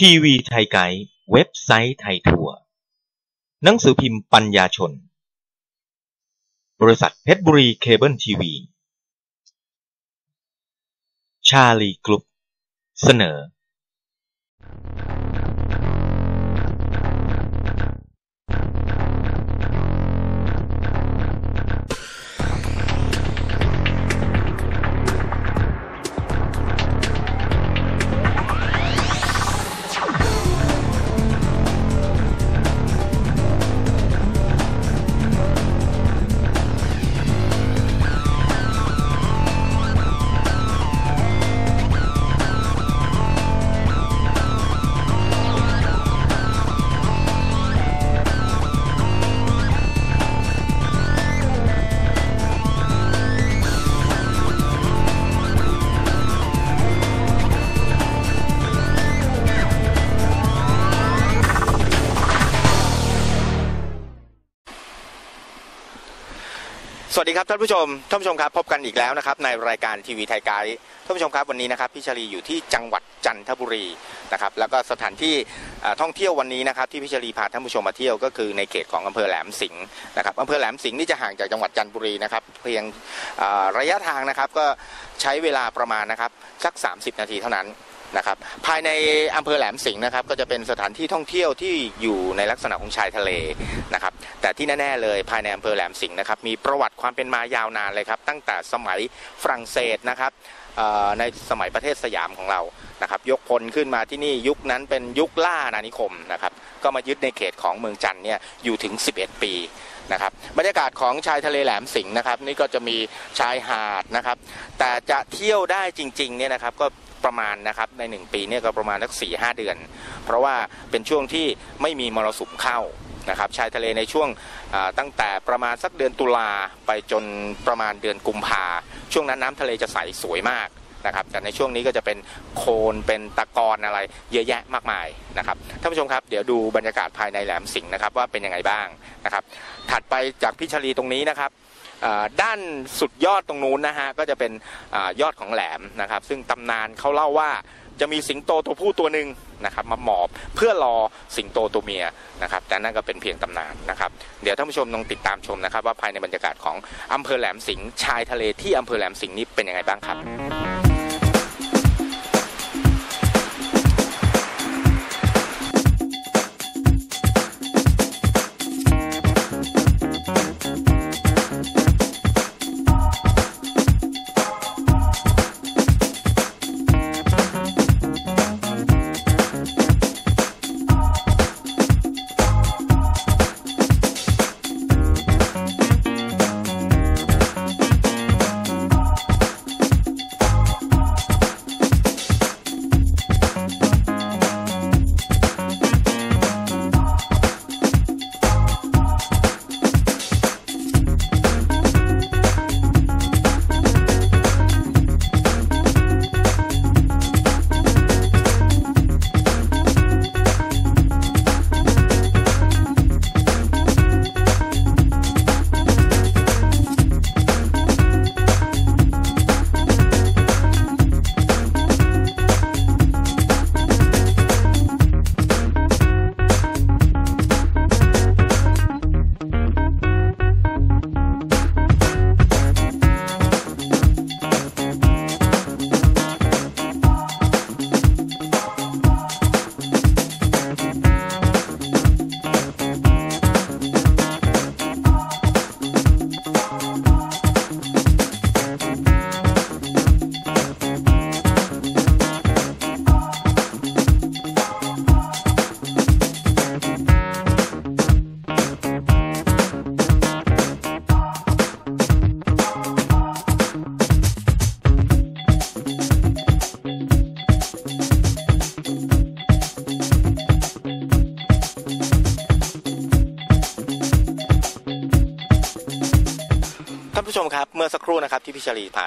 ทีวีไทยไกด์เว็บไซต์ไทยทัวร์หนังสือพิมพ์ปัญญาชน บริษัทเพชรบุรีเคเบิลทีวี ชาลีกรุ๊ปเสนอ สวัสดีครับท่านผู้ชม ท่านผู้ชมครับพบกันอีกแล้วนะครับในรายการทีวีไทยไกด์ท่านผู้ชมครับวันนี้นะครับพี่ชลีอยู่ที่จังหวัดจันทบุรีนะครับแล้วก็สถานที่ท่องเที่ยววันนี้นะครับที่พี่ชลีพาท่านผู้ชมมาเที่ยวก็คือในเขตของอำเภอแหลมสิงห์นะครับอำเภอแหลมสิงห์นี่จะห่างจากจังหวัดจันทบุรีนะครับเพียงระยะทางนะครับก็ใช้เวลาประมาณนะครับสัก 30 นาทีเท่านั้น นะครับภายในอำเภอแหลมสิงห์นะครับก็จะเป็นสถานที่ท่องเที่ยวที่อยู่ในลักษณะของชายทะเลนะครับแต่ที่แน่ๆเลยภายในอำเภอแหลมสิงห์นะครับมีประวัติความเป็นมายาวนานเลยครับตั้งแต่สมัยฝรั่งเศสนะครับในสมัยประเทศสยามของเรานะครับยกพลขึ้นมาที่นี่ยุคนั้นเป็นยุคล่าอาณานิคมนะครับก็มายึดในเขตของเมืองจันทร์เนี่ยอยู่ถึง 11 ปีนะครับบรรยากาศของชายทะเลแหลมสิงห์นะครับนี่ก็จะมีชายหาดนะครับแต่จะเที่ยวได้จริงๆเนี่ยนะครับก็ ประมาณนะครับในหนึ่งปีเนี่ยก็ประมาณสักสี่ห้าเดือน เพราะว่าเป็นช่วงที่ไม่มีมรสุมเข้านะครับชายทะเลในช่วงตั้งแต่ประมาณสักเดือนตุลาไปจนประมาณเดือนกุมภาช่วงนั้นน้ำทะเลจะใสสวยมากนะครับแต่ในช่วงนี้ก็จะเป็นโคลนเป็นตะกอนอะไรเยอะแยะมากมายนะครับท่านผู้ชมครับเดี๋ยวดูบรรยากาศภายในแหลมสิงห์นะครับว่าเป็นยังไงบ้างนะครับถัดไปจากพิชลีตรงนี้นะครับ ด้านสุดยอดตรงนู้นนะฮะก็จะเป็นอยอดของแหลมนะครับ ซึ่งตำนานเขาเล่าว่าจะมีสิงโตตัวผู้ตัวหนึ่งนะครับมาหมอบเพื่อรอสิงโตตัวเมียนะครับแต่นั่นก็เป็นเพียงตำนานนะครับ เดี๋ยวท่านผู้ชมลองติดตามชมนะครับ ว่าภายในบรรยากาศของอำเภอแหลมสิงห์ชายทะเลที่อำเภอแหลมสิงห์นี้เป็นยังไงบ้างครับ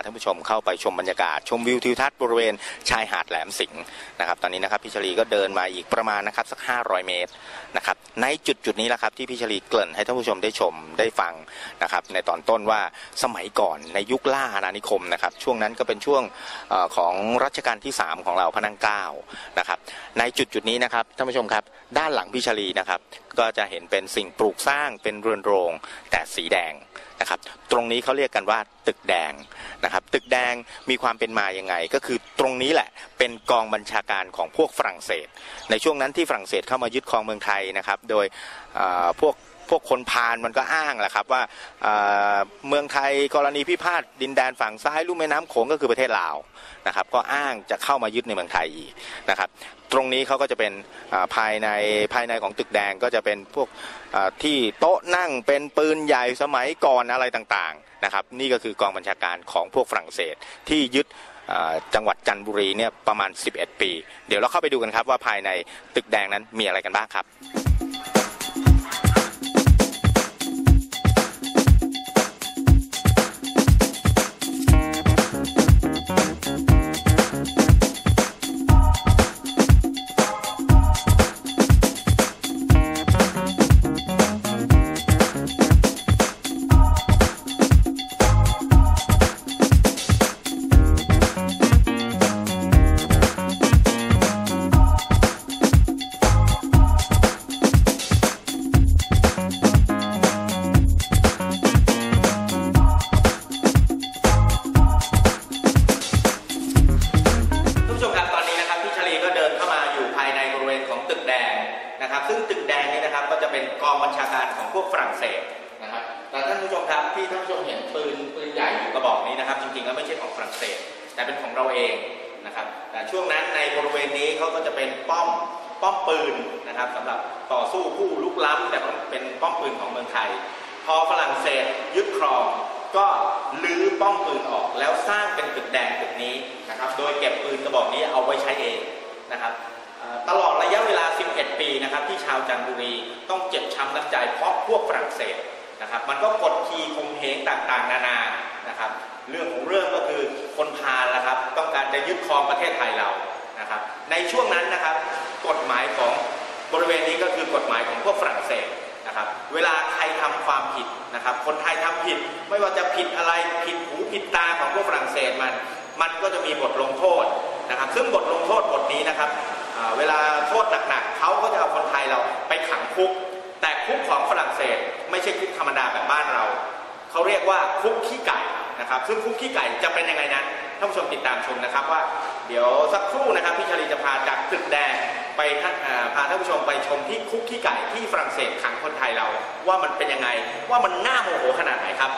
ท่านผู้ชมเข้าไปชมบรรยากาศ ชมวิวทิวทัศน์บริเวณชายหาดแหลมสิงห์นะครับตอนนี้นะครับพี่ชลีก็เดินมาอีกประมาณนะครับสัก 500 เมตรนะครับในจุดจุดนี้แหละครับที่พี่ชลีเกริ่นให้ท่านผู้ชมได้ชมได้ฟังนะครับในตอนต้นว่าสมัยก่อนในยุคล่าอาณานิคมนะครับช่วงนั้นก็เป็นช่วงอของรัชกาลที่ 3 ของเราพระนังเก้านะครับในจุดจุดนี้นะครับท่านผู้ชมครับด้านหลังพี่ชลีนะครับก็จะเห็นเป็นสิ่งปลูกสร้างเป็นเรือนโรงแต่สีแดงนะครับตรงนี้เขาเรียกกันว่าตึกแดงนะครับตึกแดงมีความเป็นมาอย่างไง ก็คือตรงนี้แหละเป็นกองบัญชาการของพวกฝรั่งเศส ในช่วงนั้นที่ฝรั่งเศสเข้ามายึดครองเมืองไทยนะครับ โดยพวก พวกคนพาลมันก็อ้างแหละครับว่าเมืองไทยกรณีพิพาทดินแดนฝั่งซ้ายลุ่มแม่น้ำโขงก็คือประเทศลาวนะครับก็อ้างจะเข้ามายึดในเมืองไทยอีกนะครับตรงนี้เขาก็จะเป็นภายในภายในของตึกแดงก็จะเป็นพวกที่โต๊ะนั่งเป็นปืนใหญ่สมัยก่อนอะไรต่างๆนะครับนี่ก็คือกองบัญชาการของพวกฝรั่งเศสที่ยึดจังหวัดจันทบุรีเนี่ยประมาณ 11 ปี เดี๋ยวเราเข้าไปดูกันครับว่าภายในตึกแดงนั้นมีอะไรกันบ้างครับ มันก็กดขี่ข่มเหงต่างๆ นานานะครับ เรื่องของเรื่องก็คือคนพาลนะครับ ต้องการจะยึดครองประเทศไทยเรานะครับ ในช่วงนั้นนะครับ กฎหมายของบริเวณนี้ก็คือกฎหมายของพวกฝรั่งเศสนะครับ เวลาใครทำความผิดนะครับ คนไทยทำผิด ไม่ว่าจะผิดอะไรผิดหูผิดตาของพวกฝรั่งเศสมัน มันก็จะมีบทลงโทษนะครับ ซึ่งบทลงโทษบทนี้นะครับเวลาโทษหนักๆเขาก็จะเอาคนไทยเราไปขังคุก คุกของฝรั่งเศส ไม่ใช่คุกธรรมดาแบบบ้านเรา เขาเรียกว่าคุกขี้ไก่นะครับ ซึ่งคุกขี้ไก่จะเป็นยังไงนั้นท่านผู้ชมติดตามชมนะครับว่า เดี๋ยวสักครู่นะครับพี่ชลีจะพาจากตึกแดงไปพาท่านผู้ชมไปชมที่คุกขี้ไก่ที่ฝรั่งเศสขังคนไทยเรา ว่ามันเป็นยังไงว่ามันน่าโมโหขนาดไหนครับ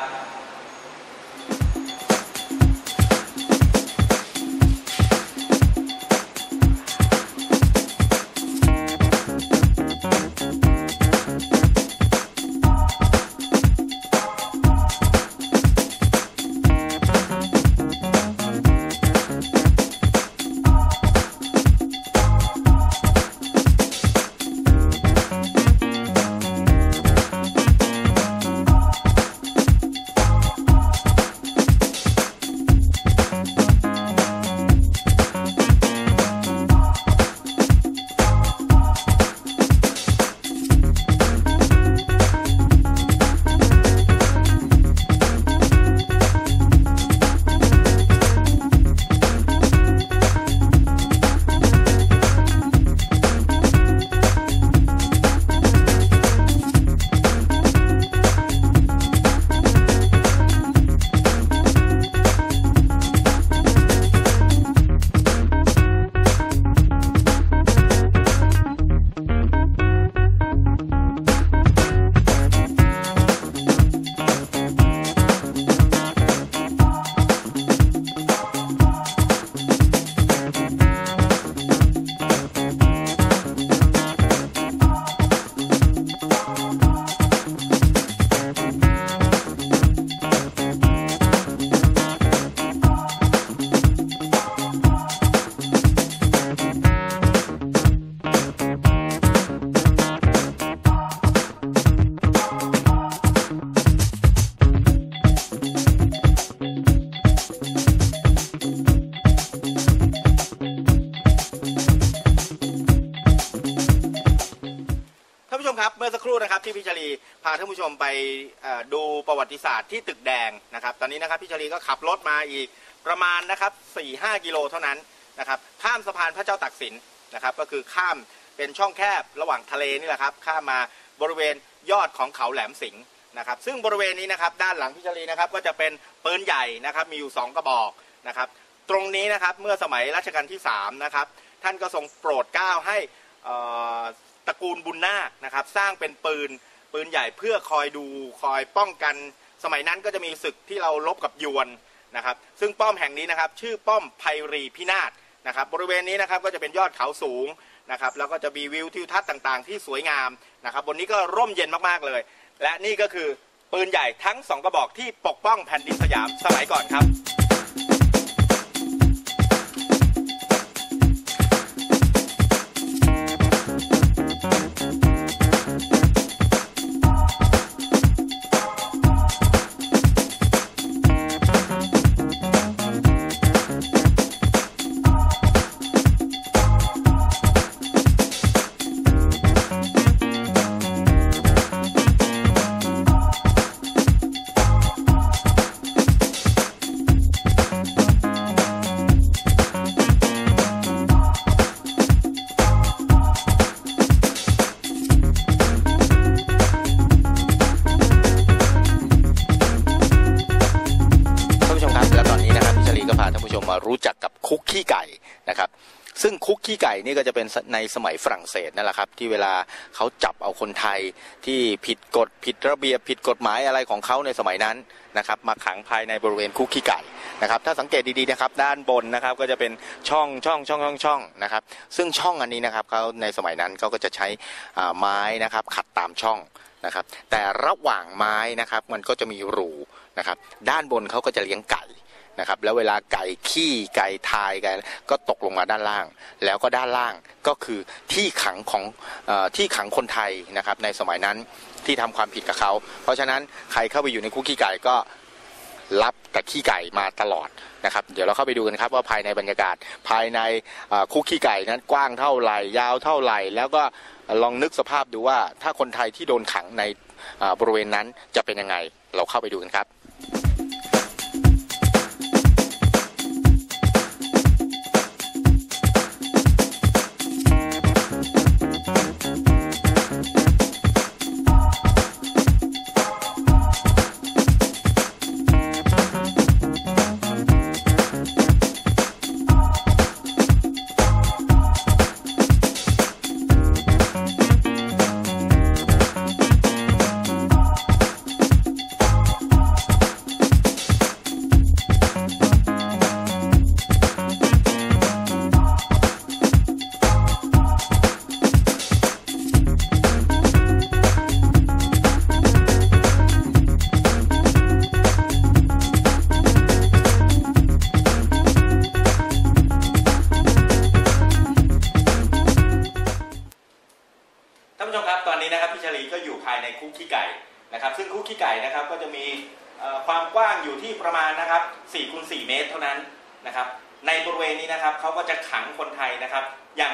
านผู้ชมไปดูประวัติศาสตร์ที่ตึกแดงนะครับ ตอนนี้นะครับพี่ชลีก็ขับรถมาอีกประมาณนะครับ4-5กิโลเท่านั้นนะครับข้ามสะพานพระเจ้าตากสินนะครับ ก็คือข้ามเป็นช่องแคบระหว่างทะเลนี่แหละครับ ข้ามมาบริเวณยอดของเขาแหลมสิงห์นะครับ ซึ่งบริเวณนี้นะครับด้านหลังพี่ชลีนะครับก็จะเป็นปืนใหญ่นะครับมีอยู่ 2 กระบอกนะครับ ตรงนี้นะครับเมื่อสมัยรัชกาลที่3นะครับท่านก็ทรงโปรดเกล้าให้ตระกูลบุญนาคนะครับ สร้างเป็นปืน ปืนใหญ่เพื่อคอยดูคอยป้องกัน สมัยนั้นก็จะมีศึกที่เราลบกับยวนนะครับ ซึ่งป้อมแห่งนี้นะครับชื่อป้อมไพรีพินาศนะครับ บริเวณนี้นะครับก็จะเป็นยอดเขาสูงนะครับ แล้วก็จะมีวิวทิวทัศน์ต่างๆ ที่สวยงามนะครับ บนนี้ก็ร่มเย็นมากๆเลย และนี่ก็คือปืนใหญ่ทั้งสองกระบอกที่ปกป้องแผ่นดินสยามสมัยก่อนครับ ขี้ไก่นี่ก็จะเป็นในสมัยฝรั่งเศสนั่นแหละครับ ที่เวลาเขาจับเอาคนไทยที่ผิดกฎผิดระเบียบผิดกฎหมายอะไรของเขาในสมัยนั้นนะครับมาขังภายในบริเวณคุกขี้ไก่นะครับถ้าสังเกตดีๆนะครับด้านบนนะครับก็จะเป็นช่องช่องช่องช่องช่องนะครับซึ่งช่องอันนี้นะครับเขาในสมัยนั้นเขาก็จะใช้อ่าไม้นะครับขัดตามช่องนะครับแต่ระหว่างไม้นะครับมันก็จะมีรูนะครับด้านบนเขาก็จะเลี้ยงไก่ นะครับแล้วเวลาไก่ขี้ไก่ทายไก่ก็ตกลงมาด้านล่าง แล้วก็ด้านล่างก็คือที่ขังของอที่ขังคนไทยนะครับในสมัยนั้นที่ทำความผิดกับเขา เพราะฉะนั้นใครเข้าไปอยู่ในคุกขี้ไก่ก็รับแต่ขี้ไก่มาตลอดนะครับ เดี๋ยวเราเข้าไปดูกันครับว่าภายในบรรยากาศภายในคุกขี้ไก่นั้นกว้างเท่าไหร่ยาวเท่าไหร่ แล้วก็ลองนึกสภาพดูว่าถ้าคนไทยที่โดนขังในบริเวณนั้นจะเป็นยังไง เราเข้าไปดูกันครับ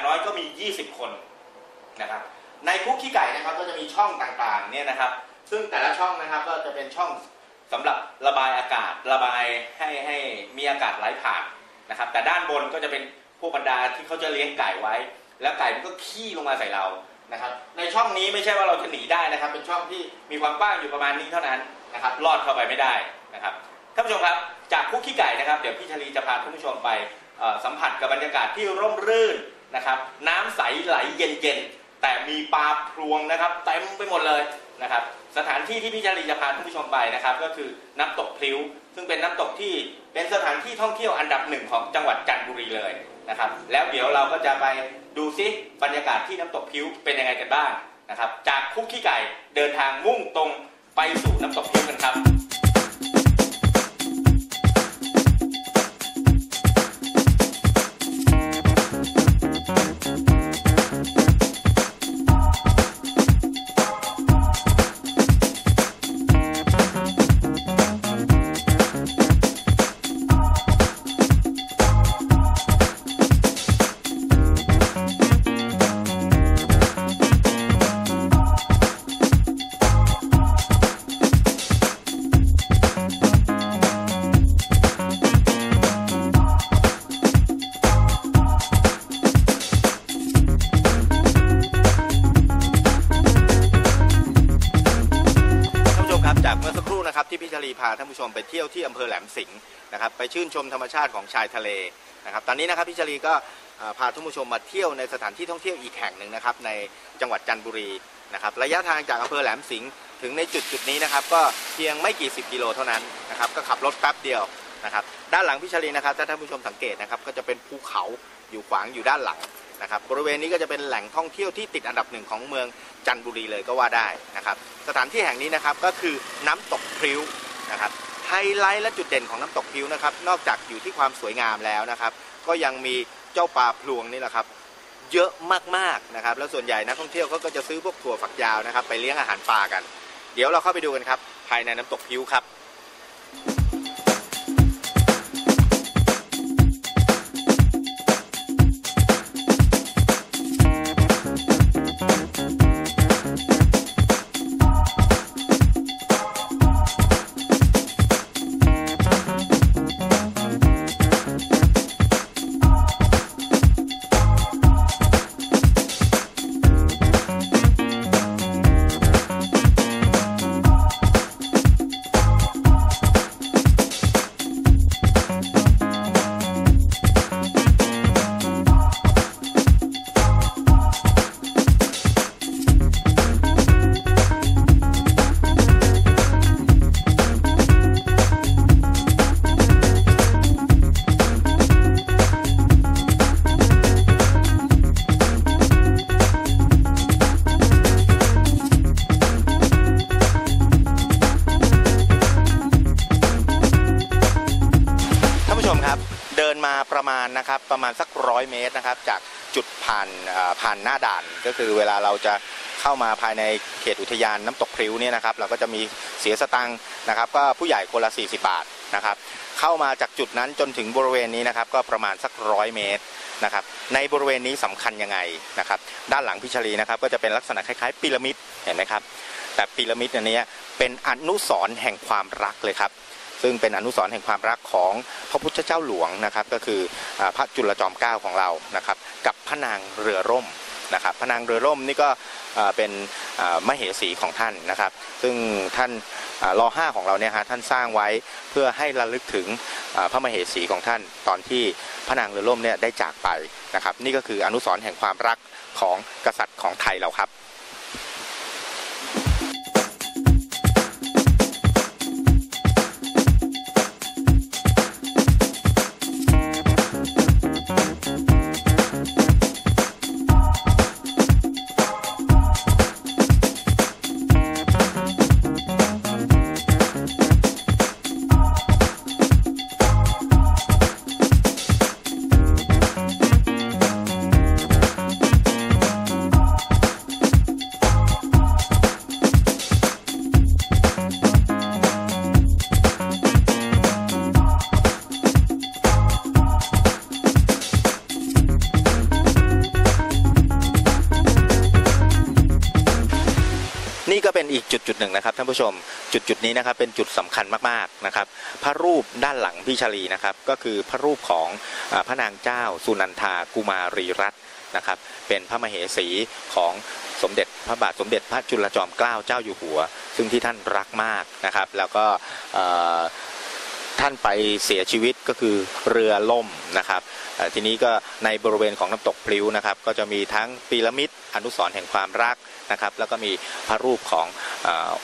น้อยก็มี 20 คนนะครับในคุกขี้ไก่นะครับก็จะมีช่องต่างๆเนี่ยนะครับ ซึ่งแต่ละช่องนะครับก็จะเป็นช่องสำหรับระบายอากาศระบายให้ให้มีอากาศไหลผ่านนะครับ แต่ด้านบนก็จะเป็นพวกบรรดาที่เขาจะเลี้ยงไก่ไว้ แล้วไก่มันก็ขี้ลงมาใส่เรานะครับ ในช่องนี้ไม่ใช่ว่าเราจะหนีได้นะครับ เป็นช่องที่มีความกว้างอยู่ประมาณนี้เท่านั้นนะครับลอดเข้าไปไม่ได้นะครับท่านผู้ชมครับจากคุกขี้ไก่นะครับ เดี๋ยวพี่ชลีจะพาท่านผู้ชมไปสัมผัสกับบรรยากาศที่ร่มรื่น นะครับน้ำใสไหลเย็นๆแต่มีปลาพรวงนะครับเต็มไปหมดเลยนะครับสถานที่ที่พี่ชลีจะพาท่านผู้ชมไปนะครับ ก็คือน้ำตกพลิ้ว ซึ่งเป็นน้ำตกที่เป็นสถานที่ท่องเที่ยวอันดับหนึ่งของจังหวัดจันทบุรีเลยนะครับ แล้วเดี๋ยวเราก็จะไปดูซิบรรยากาศที่น้ำตกพลิ้วเป็นยังไงกันบ้างนะครับ จากคุกขี้ไก่เดินทางมุ่งตรงไปสู่น้ำตกพลิ้วกันครับ จากเมื่อสักครู่นะครับที่พาท่านผู้ชมไปเที่ยวที่อำเภอแหลมสิงห์นะครับไปชื่นชมธรรมชาติของชายทะเลนะครับตอนนี้นะครับพี่ชลีก็พาท่านผู้ชมมาเที่ยวในสถานที่ท่องเที่ยวอีกแห่งหนึ่งนะครับในจังหวัดจันทบุรีนะครับระยะทางจากอำเภอแหลมสิงห์ถึงในจุดจุดนี้นะครับก็เพียงไม่กี่สิบกิโลเท่านั้นนะครับก็ขับรถแป๊บเดียวนะครับด้านหลังพี่ชลีนะครับถ้าท่านผู้ชมสังเกตนะครับก็จะเป็นภูเขาอยู่ขวางอยู่ด้านหลัง นะครับบริเวณนี้ก็จะเป็นแหล่งท่องเที่ยวที่ติดอันดับหนึ่งของเมืองจันทบุรีเลยก็ว่าได้นะครับสถานที่แห่งนี้นะครับก็คือน้ำตกพริ้วนะครับไฮไลท์และจุดเด่นของน้ำตกพริ้วนะครับนอกจากอยู่ที่ความสวยงามแล้วนะครับ ก็ยังมีเจ้าปลาพลวงนี่แหละครับเยอะมากๆนะครับแล้วส่วนใหญ่นักท่องเที่ยวเขาก็จะซื้อพวกถั่วฝักยาวนะครับไปเลี้ยงอาหารปลากัน เดี๋ยวเราเข้าไปดูกันครับภายในน้ำตกพิ้วครับ ผ่านผ่านหน้าด่าน ก็คือเวลาเราจะเข้ามาภายในเขตอุทยานน้ำตกพริ้วเนี่ยนะครับ เราก็จะมีเสียสตังค์นะครับ ก็ผู้ใหญ่คนละ 40 บาทนะครับ เข้ามาจากจุดนั้นจนถึงบริเวณนี้นะครับ ก็ประมาณสักร้อยเมตรนะครับ ในบริเวณนี้สำคัญยังไงนะครับ ด้านหลังพิชลีนะครับ ก็จะเป็นลักษณะคล้ายๆพีระมิดเห็นไหมครับ แต่พีระมิดอันนี้เป็นอนุสรณ์แห่งความรักเลยครับ ซึ่งเป็นอนุสรณ์แห่งความรักของพระพุทธเจ้าหลวงนะครับ ก็คือพระจุลจอมเกล้าของเรานะครับ กับพระนางเรือร่มนะครับพระนางเรือร่มนี่ก็เป็นอ่ามเหสีของท่านนะครับ ซึ่งท่านรอห้าของเราเนี่ยฮะท่านสร้างไว้เพื่อให้ระลึกถึงพระมเหสีของท่าน ตอนที่พระนางเรือร่มเนี่ยได้จากไปนะครับ นี่ก็คืออนุสรณ์แห่งความรักของกษัตริย์ของไทยเราครับ นึ่งนะครับท่านผู้ชมจุดจุดนี้นะครับเป็นจุดสำคัญมากๆนะครับพระรูปด้านหลังพี่ชลีนะครับก็คือพระรูปของพระนางเจ้าสุนันทากุมารีรัตน์นะครับเป็นพระมเหสีของสมเด็จพระบาทสมเด็จพระจุลจอมเกล้าเจ้าอยู่หัว ซึ่งที่ท่านรักมากนะครับ แล้วก็ท่านไปเสียชีวิตก็คือเรือล่มนะครับทีนี้ก็ในบริเวณของน้ำตกพลิ้วนะครับ ก็จะมีทั้งพีระมิดอนุสรแห่งความรักนะครับ แล้วก็มีพระรูปของ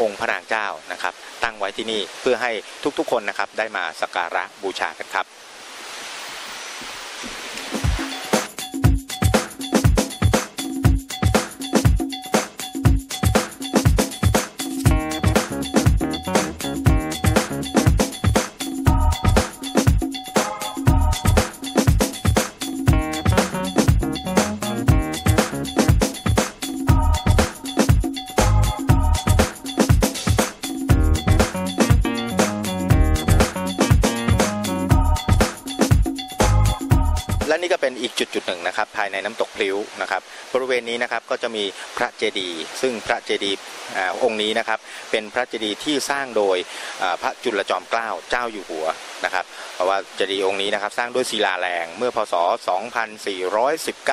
องค์พระนางเจ้านะครับ ตั้งไว้ที่นี่เพื่อให้ทุกๆคนนะครับได้มาสักการะบูชากันครับ เวณนี้นะครับก็จะมีพระเจดีย์ซึ่งพระเจดีย์องค์นี้นะครับเป็นพระเจดีย์ที่สร้างโดยพระจุลจอมเกล้าเจ้าอยู่หัวนะครับ เพราะว่าเจดีย์องค์นี้นะครับสร้างด้วยศิลาแรงเมื่อพศ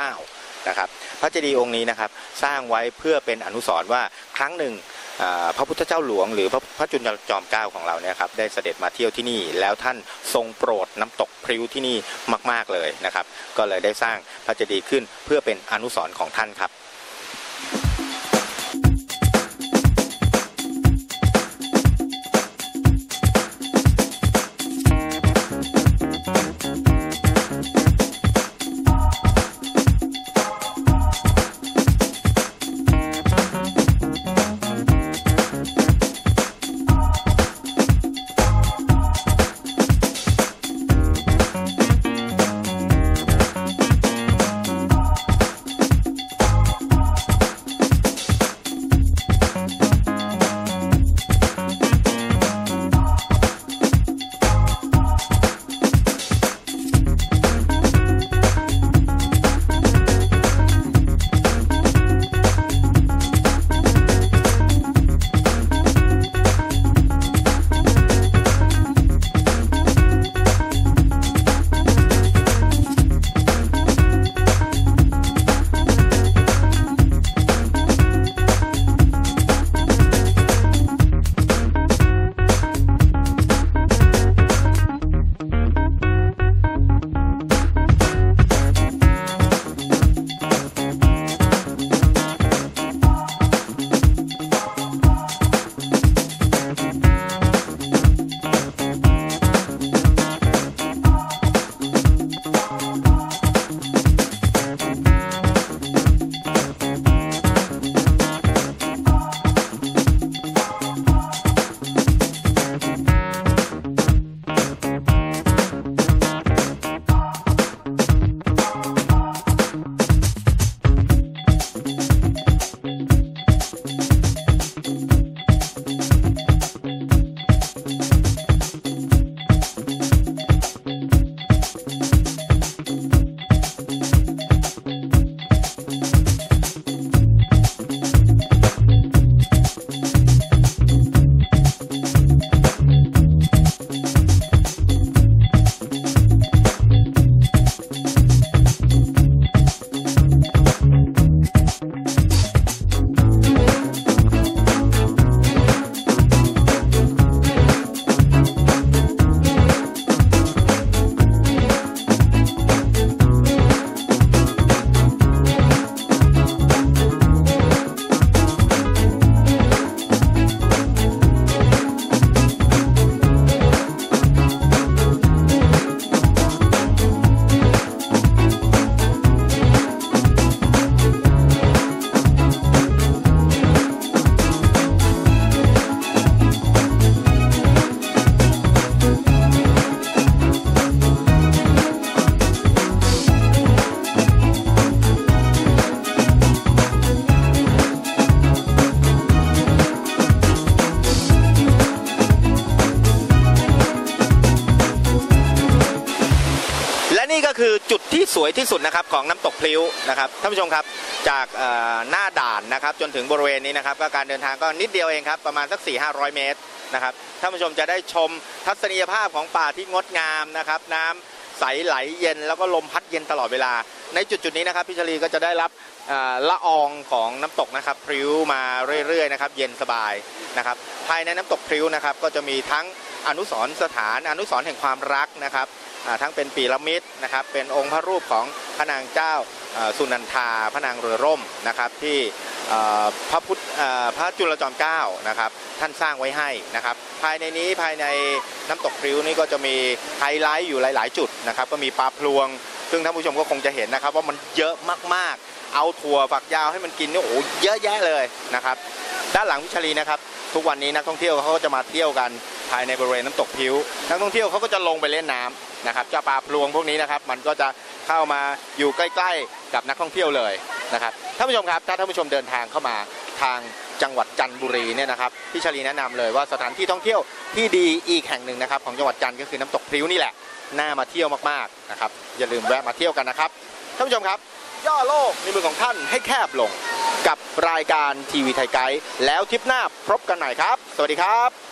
2419 นะครับพระเจดีย์องค์นี้นะครับสร้างไว้เพื่อเป็นอนุสรณ์ว่าครั้งหนึ่ง พระพุทธเจ้าหลวงหรือพระพระจุลจอมเกล้าของเราเนี่ยครับได้เสด็จมาเที่ยวที่นี่ แล้วท่านทรงโปรดน้ำตกพริ้วที่นี่มาก ๆเลยนะครับ ก็เลยได้สร้างพระเจดีย์ขึ้นเพื่อเป็นอนุสรณ์ของท่านครับ ที่สุดนะครับของน้ำตกพลิ้วนะครับท่านผู้ชมครับจากหน้าด่านนะครับจนถึงบริเวณนี้นะครับก็การเดินทางก็นิดเดียวเองครับประมาณสัก 4 5 0 0 เมตรนะครับท่านผู้ชมจะได้ชมทัศนียภาพของป่าที่งดงามนะครับน้ำใสไหลเย็นแล้วก็ลมพัดเย็นตลอดเวลา ในจุดจุดนี้นะครับพี่ชลีก็จะได้รับละอองของน้ำตกนะครับพริ้วมาเรื่อยๆนะครับเย็นสบายนะครับภายในน้ำตกพริ้วนะครับก็จะมีทั้ง อนุสรสถานอนุสรแห่งความรักนะครับทั้งเป็นปีระมิดนะครับเป็นองค์พระรูปของพระนางเจ้าสุนันทาพระนางเรือร่มนะครับที่พระพุทธพระจุลจอมเกล้านะครับท่านสร้างไว้ให้นะครับภายในนี้ภายในน้ำตกพริ้วนี่ก็จะมีไฮไลท์อยู่หลาย ๆ จุดนะครับก็มีปลาพลวง ซึ่งท่านผู้ชมก็คงจะเห็นนะครับว่ามันเยอะมากๆ เอาถั่วฝักยาวให้มันกินนี่โอ้โหเยอะแยะเลยนะครับด้านหลังวิชลีนะครับทุกวันนี้นักท่องเที่ยวเขาก็จะมาเที่ยวกัน ภายในบริเวณน้ำตกพิ้ว นักท่องเที่ยวเขาก็จะลงไปเล่นน้ำนะครับเจ้าปลาพลวงพวกนี้นะครับ มันก็จะเข้ามาอยู่ใกล้ ๆ กับนักท่องเที่ยวเลยนะครับท่านผู้ชมครับถ้าท่านผู้ชมเดินทางเข้ามาทางจังหวัดจันทบุรีเนี่ยนะครับพี่ชลีแนะนำเลยว่าสถานที่ท่องเที่ยวที่ดีอีกแห่งหนึ่งนะครับ ของจังหวัดจันทร์ก็คือน้ำตกพริ้วนี่แหละน่ามาเที่ยวมากๆนะครับอย่าลืมแวะมาเที่ยวกันนะครับท่านผู้ชมครับ ย่อโลกในมือของท่านให้แคบลงกับรายการทีวีไทยไกด์แล้วทริปหน้าพบกันใหม่ครับ สวัสดีครับ